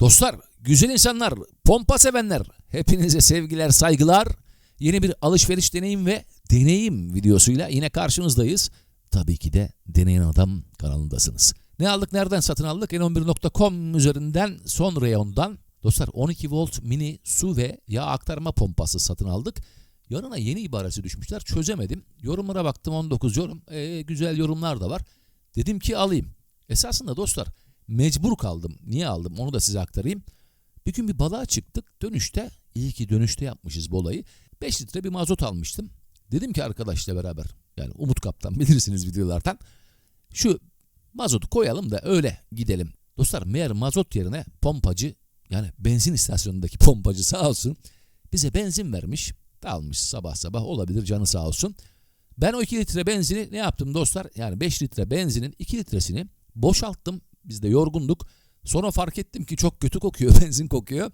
Dostlar, güzel insanlar, pompa sevenler, hepinize sevgiler, saygılar. Yeni bir alışveriş deneyim ve deneyim videosuyla yine karşınızdayız. Tabii ki de Deneyen Adam kanalındasınız. Ne aldık, nereden satın aldık? n11.com üzerinden son reyondan. Dostlar 12 volt mini su ve yağ aktarma pompası satın aldık. Yanına yeni ibaresi düşmüşler. Çözemedim. Yorumlara baktım 19 yorum. Ee, güzel yorumlar da var. Dedim ki alayım. Esasında dostlar mecbur kaldım. Niye aldım onu da size aktarayım. Bir gün bir balığa çıktık. Dönüşte, iyi ki dönüşte yapmışız bu olayı. 5 litre bir mazot almıştım. Dedim ki arkadaşla beraber, yani Umut Kaptan bilirsiniz videolardan. Şu mazotu koyalım da öyle gidelim. Dostlar meğer mazot yerine pompacı, yani benzin istasyonundaki pompacı sağ olsun bize benzin vermiş. Almış sabah sabah olabilir canı sağ olsun. Ben o 2 litre benzini ne yaptım dostlar? Yani 5 litre benzinin 2 litresini boşalttım. Biz de yorgunduk. Sonra fark ettim ki çok kötü kokuyor, benzin kokuyor.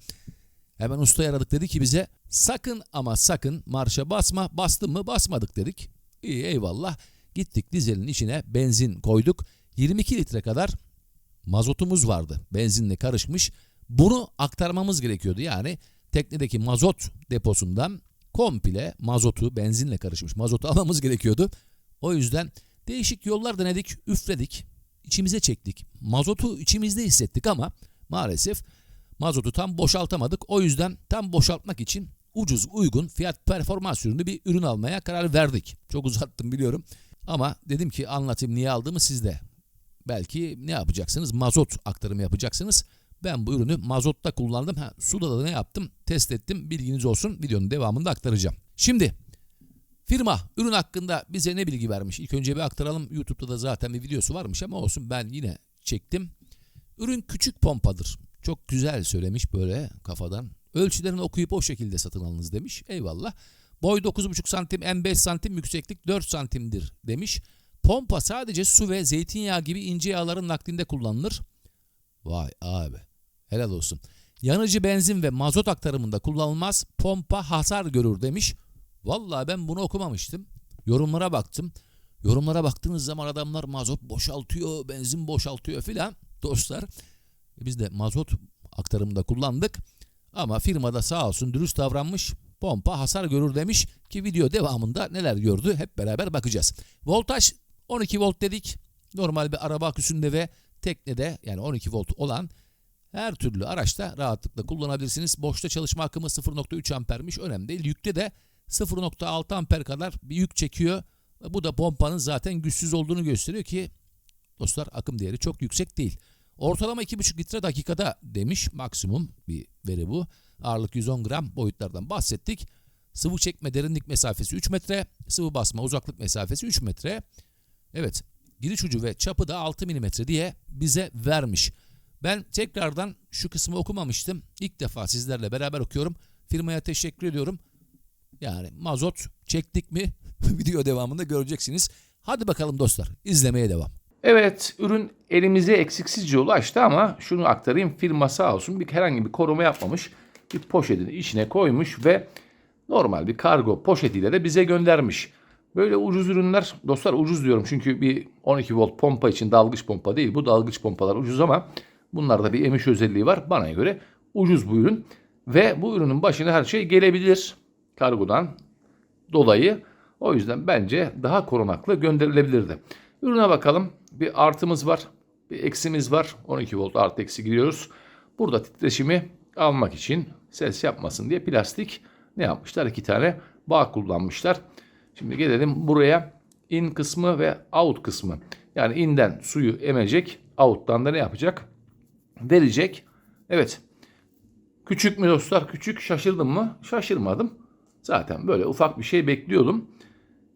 Hemen usta aradık dedi ki bize sakın ama sakın marşa basma. Bastın mı basmadık dedik. İyi eyvallah. Gittik dizelin içine benzin koyduk. 22 litre kadar mazotumuz vardı. Benzinle karışmış. Bunu aktarmamız gerekiyordu. Yani teknedeki mazot deposundan komple mazotu, benzinle karışmış mazotu almamız gerekiyordu. O yüzden değişik yollar denedik, üfledik, içimize çektik. Mazotu içimizde hissettik ama maalesef mazotu tam boşaltamadık. O yüzden tam boşaltmak için ucuz, uygun, fiyat performans ürünü bir ürün almaya karar verdik. Çok uzattım biliyorum. Ama dedim ki anlatayım niye aldığımı sizde. Belki ne yapacaksınız? Mazot aktarımı yapacaksınız. Ben bu ürünü mazotta kullandım. Ha, suda da ne yaptım? Test ettim. Bilginiz olsun. Videonun devamında aktaracağım. Şimdi firma ürün hakkında bize ne bilgi vermiş? İlk önce bir aktaralım. YouTube'da da zaten bir videosu varmış ama olsun ben yine çektim. Ürün küçük pompadır. Çok güzel söylemiş böyle kafadan. Ölçülerini okuyup o şekilde satın alınız demiş. Eyvallah. Boy 9,5 santim, en 5 santim, yükseklik 4 santimdir demiş. Pompa sadece su ve zeytinyağı gibi ince yağların naklinde kullanılır. Vay abi. Helal olsun. Yanıcı benzin ve mazot aktarımında kullanılmaz. Pompa hasar görür demiş. Vallahi ben bunu okumamıştım. Yorumlara baktım. Yorumlara baktığınız zaman adamlar mazot boşaltıyor, benzin boşaltıyor filan. Dostlar e biz de mazot aktarımında kullandık. Ama firmada sağ olsun dürüst davranmış. Pompa hasar görür demiş ki video devamında neler gördü hep beraber bakacağız. Voltaj 12 volt dedik. Normal bir araba aküsünde ve teknede yani 12 volt olan her türlü araçta rahatlıkla kullanabilirsiniz. Boşta çalışma akımı 0.3 ampermiş. Önemli değil. Yükte de 0.6 amper kadar bir yük çekiyor. Bu da pompanın zaten güçsüz olduğunu gösteriyor ki dostlar akım değeri çok yüksek değil. Ortalama 2,5 litre dakikada demiş maksimum bir veri bu. Ağırlık 110 gram boyutlardan bahsettik. Sıvı çekme derinlik mesafesi 3 metre. Sıvı basma uzaklık mesafesi 3 metre. Evet giriş ucu ve çapı da 6 mm diye bize vermiş. Ben tekrardan şu kısmı okumamıştım. İlk defa sizlerle beraber okuyorum. Firmaya teşekkür ediyorum. Yani mazot çektik mi video devamında göreceksiniz. Hadi bakalım dostlar izlemeye devam. Evet ürün elimize eksiksizce ulaştı ama şunu aktarayım firma sağ olsun bir herhangi bir koruma yapmamış. Bir poşetin içine koymuş ve normal bir kargo poşetiyle de bize göndermiş. Böyle ucuz ürünler dostlar ucuz diyorum çünkü bir 12 volt pompa için dalgıç pompa değil. Bu dalgıç pompalar ucuz ama bunlarda bir emiş özelliği var. Bana göre ucuz bu ürün ve bu ürünün başına her şey gelebilir kargodan dolayı. O yüzden bence daha korunaklı gönderilebilirdi. Ürüne bakalım. Bir artımız var. Bir eksimiz var. 12 volt artı eksi giriyoruz. Burada titreşimi almak için ses yapmasın diye plastik ne yapmışlar? İki tane bağ kullanmışlar. Şimdi gelelim buraya in kısmı ve out kısmı. Yani inden suyu emecek, out'tan da ne yapacak? Verecek. Evet. Küçük mü dostlar? Küçük. Şaşırdım mı? Şaşırmadım. Zaten böyle ufak bir şey bekliyordum.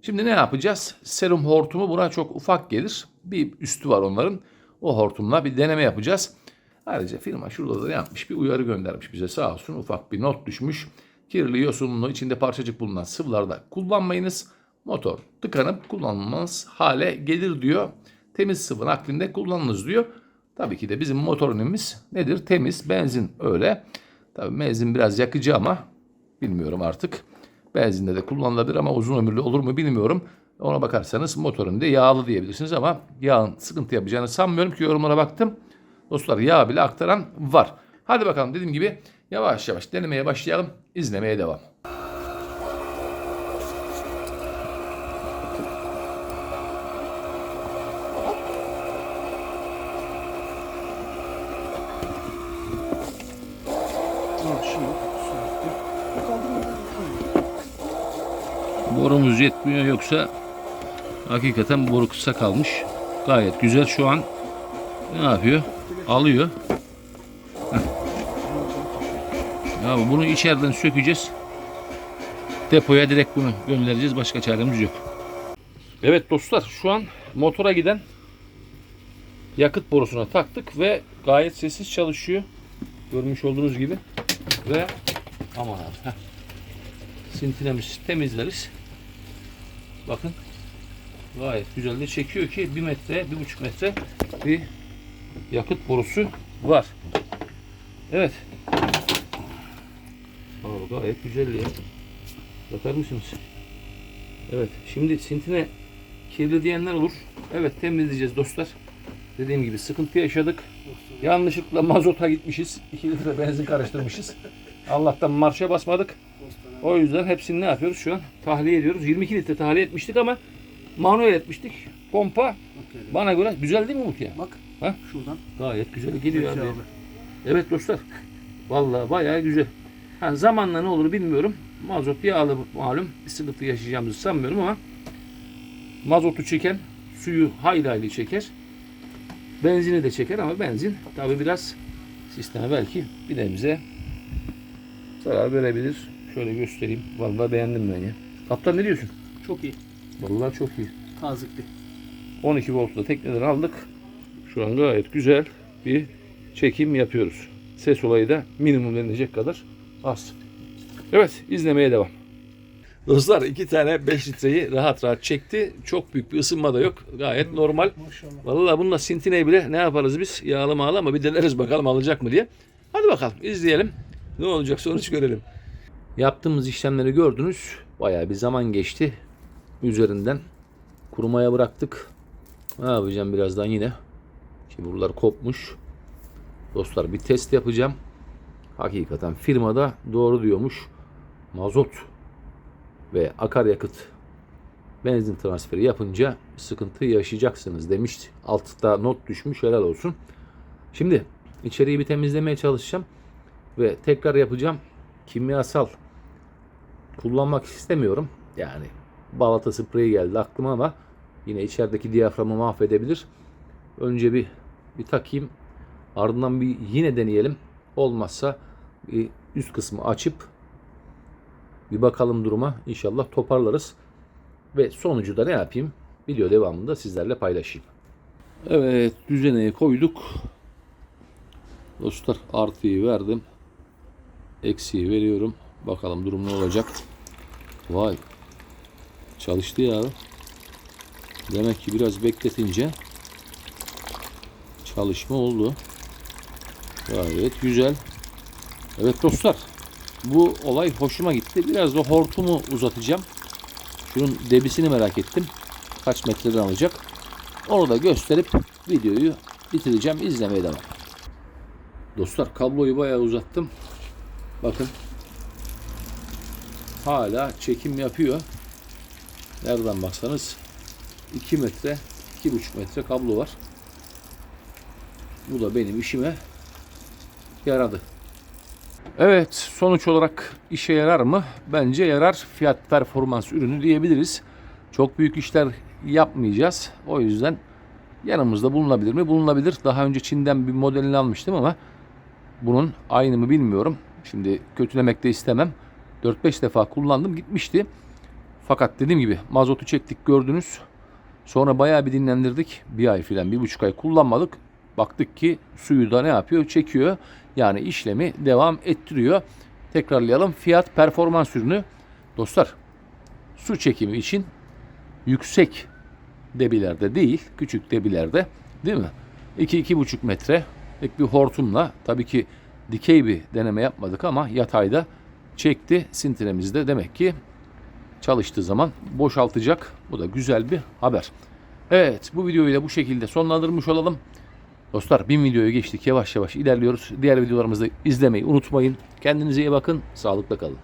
Şimdi ne yapacağız? Serum hortumu buna çok ufak gelir. Bir üstü var onların. O hortumla bir deneme yapacağız. Ayrıca firma şurada da yapmış? Bir uyarı göndermiş bize sağ olsun. Ufak bir not düşmüş. Kirli, yosunlu, içinde parçacık bulunan sıvılarda kullanmayınız. Motor tıkanıp kullanılmaz hale gelir diyor. Temiz sıvı naklinde kullanınız diyor. Tabii ki de bizim motor ünümüz nedir? Temiz, benzin öyle. Tabii benzin biraz yakıcı ama bilmiyorum artık. Benzinde de kullanılabilir ama uzun ömürlü olur mu bilmiyorum. Ona bakarsanız motorun da yağlı diyebilirsiniz ama yağın sıkıntı yapacağını sanmıyorum ki yorumlara baktım. Dostlar yağ bile aktaran var. Hadi bakalım dediğim gibi yavaş yavaş denemeye başlayalım. İzlemeye devam. Borumuz yetmiyor yoksa hakikaten boru kısa kalmış. Gayet güzel şu an ne yapıyor? Alıyor. Ya bunu içeriden sökeceğiz. Depoya direkt bunu göndereceğiz. Başka çaremiz yok. Evet dostlar şu an motora giden yakıt borusuna taktık ve gayet sessiz çalışıyor. Görmüş olduğunuz gibi. Ve aman abi. heh. Sintinemizi temizleriz. Bakın gayet güzel de çekiyor ki 1 metre, 1,5 metre bir yakıt borusu var. Evet. Aa, gayet güzel ya. Bakar mısınız? Evet. Şimdi sintine kirli diyenler olur. Evet temizleyeceğiz dostlar. Dediğim gibi sıkıntı yaşadık. Yanlışlıkla mazota gitmişiz. 2 litre benzin karıştırmışız. Allah'tan marşa basmadık. O yüzden hepsini ne yapıyoruz şu an? Tahliye ediyoruz. 22 litre tahliye etmiştik ama manuel etmiştik. Pompa bana göre güzel değil mi Umut ya? Bak. Ha? Şuradan. Gayet güzel geliyor abi. abi. Evet dostlar. Vallahi bayağı güzel. Ha, zamanla ne olur bilmiyorum. Mazot yağlı malum. Bir sıkıntı yaşayacağımızı sanmıyorum ama mazotu çeken suyu hayli hayli çeker. Benzini de çeker ama benzin tabi biraz sisteme belki bir nebze zarar verebilir. Şöyle göstereyim. Vallahi beğendim ben ya. Kaptan ne diyorsun? Çok iyi. Vallahi çok iyi. Tazikli. 12 voltla tekneden aldık. Şu an gayet güzel bir çekim yapıyoruz. Ses olayı da minimum denilecek kadar az. Evet izlemeye devam. Dostlar iki tane 5 litreyi rahat rahat çekti. Çok büyük bir ısınma da yok. Gayet normal. Maşallah. Vallahi bununla sintineyi bile ne yaparız biz? Yağlı mağlı ama bir deneriz bakalım alacak mı diye. Hadi bakalım izleyelim. Ne olacak sonuç görelim. Yaptığımız işlemleri gördünüz. Bayağı bir zaman geçti. Üzerinden kurumaya bıraktık. Ne yapacağım birazdan yine. Şimdi buralar kopmuş. Dostlar bir test yapacağım. Hakikaten firmada doğru diyormuş. Mazot ve akaryakıt benzin transferi yapınca sıkıntı yaşayacaksınız demişti. Altta not düşmüş helal olsun. Şimdi içeriği bir temizlemeye çalışacağım ve tekrar yapacağım. Kimyasal kullanmak istemiyorum. Yani balata spreyi geldi aklıma ama yine içerideki diyaframı mahvedebilir. Önce bir bir takayım. Ardından bir yine deneyelim. Olmazsa üst kısmı açıp bir bakalım duruma. İnşallah toparlarız. Ve sonucu da ne yapayım? Video devamında sizlerle paylaşayım. Evet düzeneye koyduk. Dostlar artıyı verdim. Eksiği veriyorum. Bakalım durum ne olacak. Vay. Çalıştı ya. Demek ki biraz bekletince çalışma oldu. Gayet güzel. Evet dostlar. Bu olay hoşuma gitti. Biraz da hortumu uzatacağım. Şunun debisini merak ettim. Kaç metreden alacak. Onu da gösterip videoyu bitireceğim. İzlemeye devam. Dostlar kabloyu bayağı uzattım. Bakın. Hala çekim yapıyor. Nereden baksanız 2 metre, 2,5 metre kablo var. Bu da benim işime yaradı. Evet, sonuç olarak işe yarar mı? Bence yarar. Fiyat performans ürünü diyebiliriz. Çok büyük işler yapmayacağız. O yüzden yanımızda bulunabilir mi? Bulunabilir. Daha önce Çin'den bir modelini almıştım ama bunun aynı mı bilmiyorum. Şimdi kötülemek de istemem. 4-5 defa kullandım gitmişti. Fakat dediğim gibi mazotu çektik gördünüz. Sonra bayağı bir dinlendirdik. Bir ay filan, bir buçuk ay kullanmadık. Baktık ki suyu da ne yapıyor? Çekiyor. Yani işlemi devam ettiriyor. Tekrarlayalım. Fiyat performans ürünü. Dostlar su çekimi için yüksek debilerde değil, küçük debilerde değil mi? 2-2,5 metre bir hortumla tabii ki dikey bir deneme yapmadık ama yatayda çekti. Sintiremizde demek ki çalıştığı zaman boşaltacak. Bu da güzel bir haber. Evet bu videoyu da bu şekilde sonlandırmış olalım. Dostlar bin videoyu geçtik. Yavaş yavaş ilerliyoruz. Diğer videolarımızı izlemeyi unutmayın. Kendinize iyi bakın. Sağlıkla kalın.